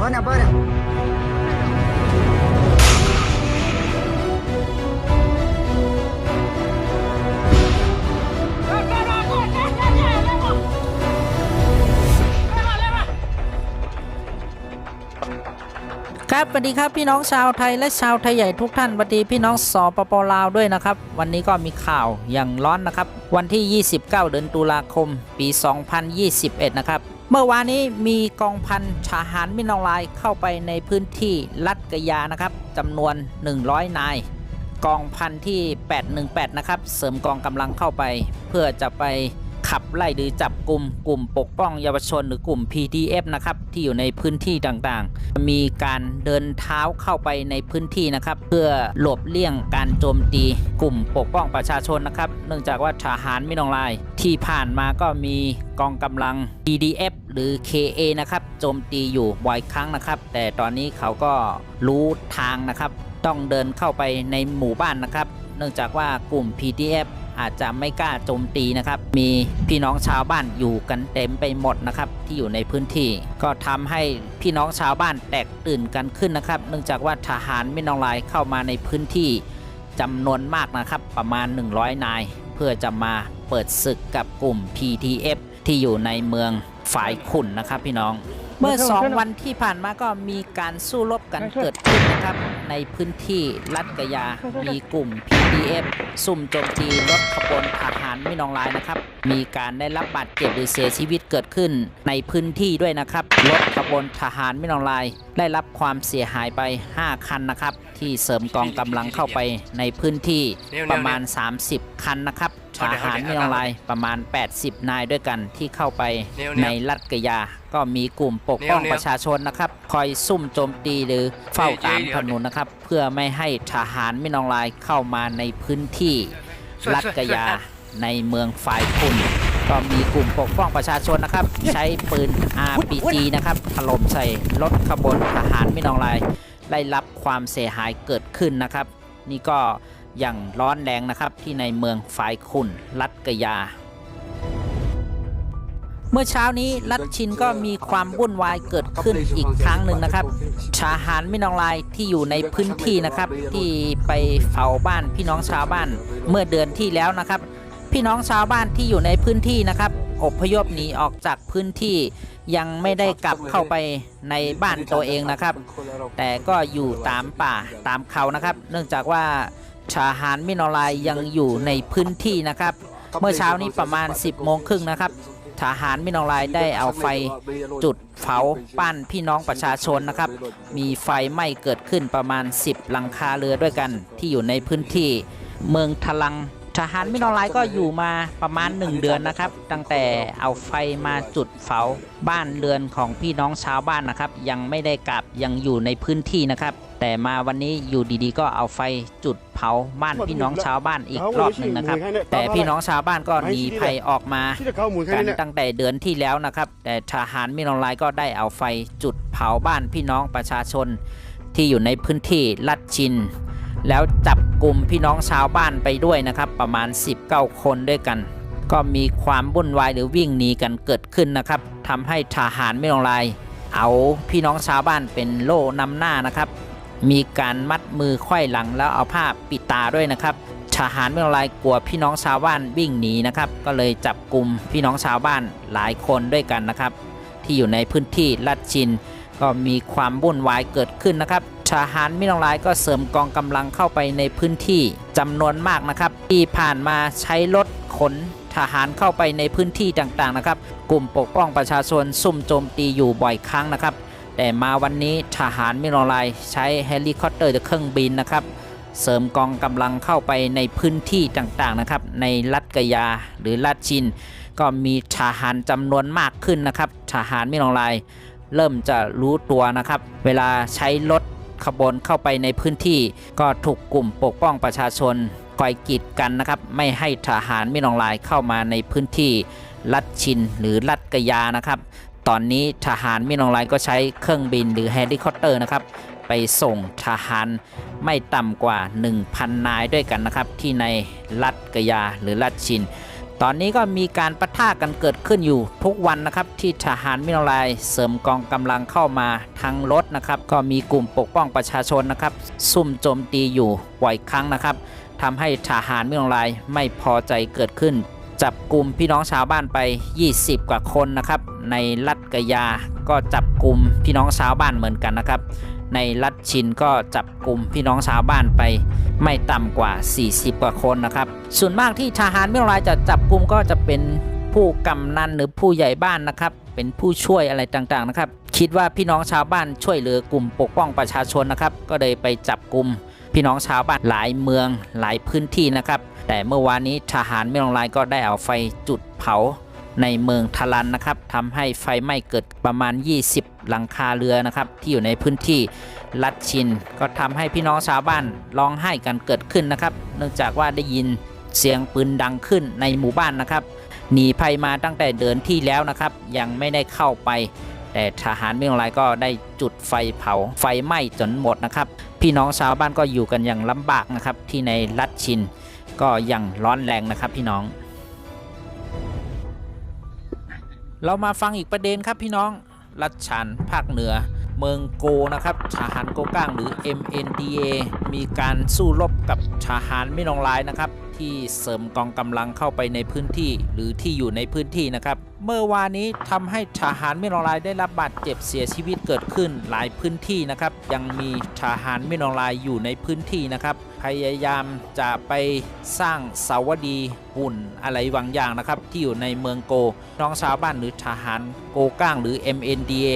बरं बरं ครับสวัสดีครับพี่น้องชาวไทยและชาวไทยใหญ่ทุกท่านสวัสดีพี่น้องสอปปลาวด้วยนะครับ วันนี้ก็มีข่าวอย่างร้อนนะครับ วันที่ 29 เดือนตุลาคม ปี 2021 นะครับ เมื่อวานนี้มีกองพันทหารมินอลายเข้าไปในพื้นที่ลัดกะยานะครับจำนวน 100 นาย กองพันที่ 818 นะครับ เสริมกองกำลังเข้าไป เพื่อจะไปขับไล่หรือจับกลุ่มกลุ่มปกป้องเยาวชนหรือกลุ่ม PDF นะครับที่อยู่ในพื้นที่ต่างๆ มีการเดินเท้าเข้าไปในพื้นที่นะครับ เพื่อหลบเลี่ยงการโจมตีกลุ่มปกป้องประชาชนนะครับ เนื่องจากว่าทหารไม่นองลายที่ผ่านมาก็มีกองกำลัง PDF หรือ KA นะครับโจมตีอยู่บ่อยครั้งนะครับ แต่ตอนนี้เขาก็รู้ทางนะครับ ต้องเดินเข้าไปในหมู่บ้านนะครับ เนื่องจากว่ากลุ่ม PDF อาจจะไม่กล้าโจมตีนะครับ มีพี่น้องชาวบ้านอยู่กันเต็มไปหมดนะครับ ที่อยู่ในพื้นที่ ก็ทำให้พี่น้องชาวบ้านแตกตื่นกันขึ้นนะครับ เนื่องจากว่าทหารไม่นองลายเข้ามาในพื้นที่จำนวนมากนะครับ ประมาณ 100 นาย เพื่อจะมาเปิดศึกกับกลุ่ม PTF ที่อยู่ในเมือง ฝายขุนนะครับพี่น้อง เมื่อสองวันที่ผ่านมาก็มีการสู้รบกันเกิดขึ้นนะครับ ในพื้นที่ลัดกะยา มีกลุ่ม PDF ซุ่มโจมตีรถขบวนทหารไม่นองลายนะครับ มีการได้รับบาดเจ็บหรือเสียชีวิตเกิดขึ้นในพื้นที่ด้วยนะครับ รถขบวนทหารไม่นองลาย ได้รับความเสียหายไป 5 คันนะครับ ที่เสริมกองกำลังเข้าไปในพื้นที่ประมาณ 30 คันนะครับ ทหารไม่นองลายประมาณ 80 นายด้วยกันที่เข้าไปในลัดกะยา ก็มีกลุ่มปกป้องประชาชนนะครับ คอยซุ่มโจมตีหรือเฝ้าตามถนนนะครับ เพื่อไม่ให้ทหารไม่นองลายเข้ามาในพื้นที่ลัดกะยาในเมืองฝายคุณ ก็มีกลุ่มปกป้องประชาชนนะครับ ใช้ปืน RPG นะครับถล่มใส่รถขบวนทหารไม่นองลาย ได้รับความเสียหายเกิดขึ้นนะครับ นี่ก็ อย่างร้อนแรงนะครับที่ในเมืองฝายขุนรัดกะยา เมื่อเช้านี้รัดชินก็มีความวุ่นวายเกิดขึ้นอีกครั้งหนึ่งนะครับทหารไม่นองลายที่อยู่ในพื้นที่นะครับ ที่ไปเฝ้าบ้านพี่น้องชาวบ้านเมื่อเดือนที่แล้วนะครับ พี่น้องชาวบ้านที่อยู่ในพื้นที่นะครับอบพยพหนีออกจากพื้นที่ยังไม่ได้กลับเข้าไปในบ้านตัวเองนะครับ แต่ก็อยู่ตามป่าตามเขานะครับ เนื่องจากว่า ทหารมินอลายยังอยู่ในพื้นที่นะครับ เมื่อเช้านี้ประมาณ 10โมงครึ่งนะครับทหารมินอลายได้เอาไฟจุดเผาบ้านพี่น้องประชาชนนะครับ มีไฟไหม้เกิดขึ้นประมาณ 10 หลังคาเรือด้วยกันที่อยู่ในพื้นที่เมืองทลังทหารมินอลายก็อยู่มาประมาณ 1 เดือนนะครับ ตั้งแต่เอาไฟมาจุดเผาบ้านเรือนของพี่น้องชาวบ้านนะครับ ยังไม่ได้กลับยังอยู่ในพื้นที่นะครับ แต่มาวันนี้อยู่ดีๆ ก็เอาไฟจุดเผาบ้านพี่น้องชาวบ้านอีกรอบหนึ่งนะครับ แต่พี่น้องชาวบ้านก็หนีภัยออกมาที่จะเข้าหมุนแค่กันนี้แหละตั้งแต่เดือนที่แล้วนะครับ แต่ทหารมินออนไลน์ก็ได้เอาไฟจุดเผาบ้านพี่น้องประชาชน ที่อยู่ในพื้นที่ลัดชิน แล้วจับกลุ่มพี่น้องชาวบ้านไปด้วยนะครับ ประมาณ 19 คนด้วยกัน ก็มีความวุ่นวายหรือวิ่งหนีกันเกิดขึ้นนะครับทำให้ทหารมินออนไลน์เอาพี่น้องชาวบ้านเป็นโล่นำหน้านะครับ มีการมัดมือไขว้หลังแล้วเอาผ้าปิดตาด้วยนะครับทหารไม่ละลายกลัวพี่น้องชาวบ้านวิ่งหนีนะครับ ก็เลยจับกลุ่มพี่น้องชาวบ้านหลายคนด้วยกันนะครับ ที่อยู่ในพื้นที่ลัดชิน ก็มีความวุ่นวายเกิดขึ้นนะครับทหารมินองลายก็เสริมกองกำลังเข้าไปในพื้นที่จำนวนมากนะครับ ที่ผ่านมาใช้รถขนทหารเข้าไปในพื้นที่ต่างๆนะครับ กลุ่มปกป้องประชาชนซุ่มโจมตีอยู่บ่อยครั้งนะครับ แต่มาวันนี้ทหารมินอลายใช้เฮลิคอปเตอร์หรือเครื่องบินนะครับ เสริมกองกำลังเข้าไปในพื้นที่ต่างๆนะครับ ในรัฐกะยาหรือรัฐชิน ก็มีทหารจำนวนมากขึ้นนะครับทหารมินอลายเริ่มจะรู้ตัวนะครับ เวลาใช้รถขบวนเข้าไปในพื้นที่ ก็ถูกกลุ่มปกป้องประชาชนคอยกีดกันนะครับ ไม่ให้ทหารมินอลายเข้ามาในพื้นที่รัฐชินหรือรัฐกะยานะครับ ตอนนี้ทหารมินออนไลน์ก็ใช้เครื่องบินหรือเฮลิคอปเตอร์นะครับ ไปส่งทหารไม่ต่ำกว่า 1,000 นายด้วยกันนะครับ ที่ในรัฐกยาหรือรัฐชิน ตอนนี้ก็มีการประทะกันเกิดขึ้นอยู่ทุกวันนะครับ ที่ทหารมิโนไลเสริมกองกำลังเข้ามาทางรถนะครับ ก็มีกลุ่มปกป้องประชาชนนะครับ ซุ่มโจมตีอยู่บ่อยครั้งนะครับทำให้ทหารมิโนไลายไม่พอใจเกิดขึ้น จับกลุ่มพี่น้องชาวบ้านไป 20 กว่าคนนะครับ ในรัฐกะยาก็จับกลุ่มพี่น้องชาวบ้านเหมือนกันนะครับ ในรัฐชินก็จับกลุ่มพี่น้องชาวบ้านไป ไม่ต่ำกว่า 40 กว่าคนนะครับ ส่วนมากที่ทหารไม่รายจะจับกลุ่มก็จะเป็นผู้กำนันหรือผู้ใหญ่บ้านนะครับ เป็นผู้ช่วยอะไรต่างๆนะครับ คิดว่าพี่น้องชาวบ้านช่วยเหลือกลุ่มปกป้องประชาชนนะครับ ก็เลยไปจับกลุ่มพี่น้องชาวบ้านหลายเมืองหลายพื้นที่นะครับ แต่เมื่อวานนี้ทหารไม่ลงลายก็ได้เอาไฟจุดเผาในเมืองทารันนะครับทำให้ไฟไหม้เกิดประมาณ 20 หลังคาเรือนะครับ ที่อยู่ในพื้นที่ลัดชิน ก็ทำให้พี่น้องชาวบ้านร้องไห้กันเกิดขึ้นนะครับ เนื่องจากว่าได้ยินเสียงปืนดังขึ้นในหมู่บ้านนะครับ หนีภัยมาตั้งแต่เดือนที่แล้วนะครับ ยังไม่ได้เข้าไป แต่ทหารเมืองลายก็ได้จุดไฟเผาไฟไหม้จนหมดนะครับ พี่น้องชาวบ้านก็อยู่กันอย่างลำบากนะครับที่ในลัดชิน ก็ยังร้อนแรงนะครับพี่น้อง เรามาฟังอีกประเด็นครับพี่น้อง รัชฉานภาคเหนือ เมืองโกนะครับทหารโกก้างหรือ MNDA มีการสู้รบกับทหารไม่นองลายนะครับ ที่เสริมกองกำลังเข้าไปในพื้นที่หรือที่อยู่ในพื้นที่นะครับ เมื่อวานนี้ทำให้ทหารไม่นองลายได้รับบาดเจ็บเสียชีวิตเกิดขึ้นหลายพื้นที่นะครับ ยังมีทหารไม่นองลายอยู่ในพื้นที่นะครับ ยายามจะไปสร้างเสาวดีหุ่นอะไรบางอย่างนะครับ ที่อยู่ในเมืองโก น้องชาวบ้านหรือทหารโกก้างหรือ MNDA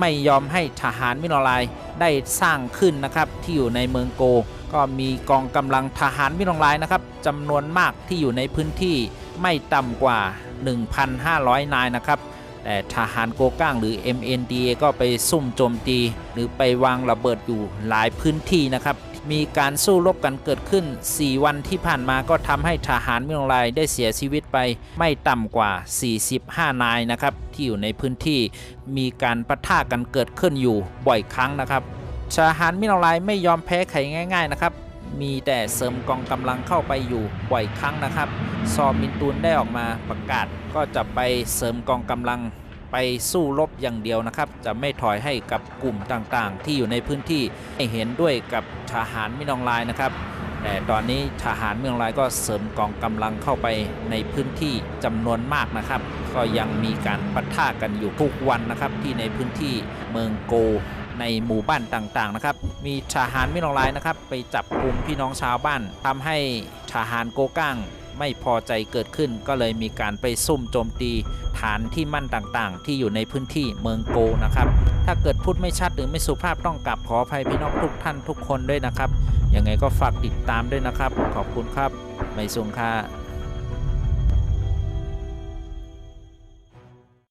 ไม่ยอมให้ทหารมิโนลายได้สร้างขึ้นนะครับที่อยู่ในเมืองโก ก็มีกองกำลังทหารมิโนลายนะครับจำนวนมากที่อยู่ในพื้นที่ไม่ต่ำกว่า 1,500 นายนะครับแต่ทหารโกก้างหรือ MNDA ก็ไปซุ่มโจมตี หรือไปวางระเบิดอยู่หลายพื้นที่นะครับ มีการสู้รบกันเกิดขึ้น 4 วันที่ผ่านมาก็ทำให้ทหารมิโนลายได้เสียชีวิตไปไม่ต่ำกว่า 45 นายนะครับ ที่อยู่ในพื้นที่มีการปะทะกันเกิดขึ้นอยู่บ่อยครั้งนะครับทหารมิโนลายไม่ยอมแพ้ใครง่าย ๆนะครับ มีแต่เสริมกองกำลังเข้าไปอยู่บ่อยครั้งนะครับ ซอมินตูนได้ออกมาประกาศก็จะไปเสริมกองกำลัง ไปสู้รบอย่างเดียวนะครับ จะไม่ถอยให้กับกลุ่มต่างๆ ที่อยู่ในพื้นที่ให้เห็นด้วยกับทหารมินองลายนะครับ แต่ตอนนี้ทหารเมืองลายก็เสริมกองกำลังเข้าไปในพื้นที่จำนวนมากนะครับ ก็ยังมีการปะทะกันอยู่ทุกวันนะครับที่ในพื้นที่เมืองโกในหมู่บ้านต่างๆนะครับ มีทหารม่ลงลายนะครับ ไปจับกลุ่มพี่น้องชาวบ้านทำให้ทหารโกก้าง ไม่พอใจเกิดขึ้น ก็เลยมีการไปซุ่มโจมตีฐานที่มั่นต่างๆ ที่อยู่ในพื้นที่เมืองโกนะครับ ถ้าเกิดพูดไม่ชัดหรือไม่สุภาพต้องกลับขออภัยพี่น้องทุกท่านทุกคนด้วยนะครับยังไงก็ฝากติดตามด้วยนะครับ ขอบคุณครับ ไม่สุงค่า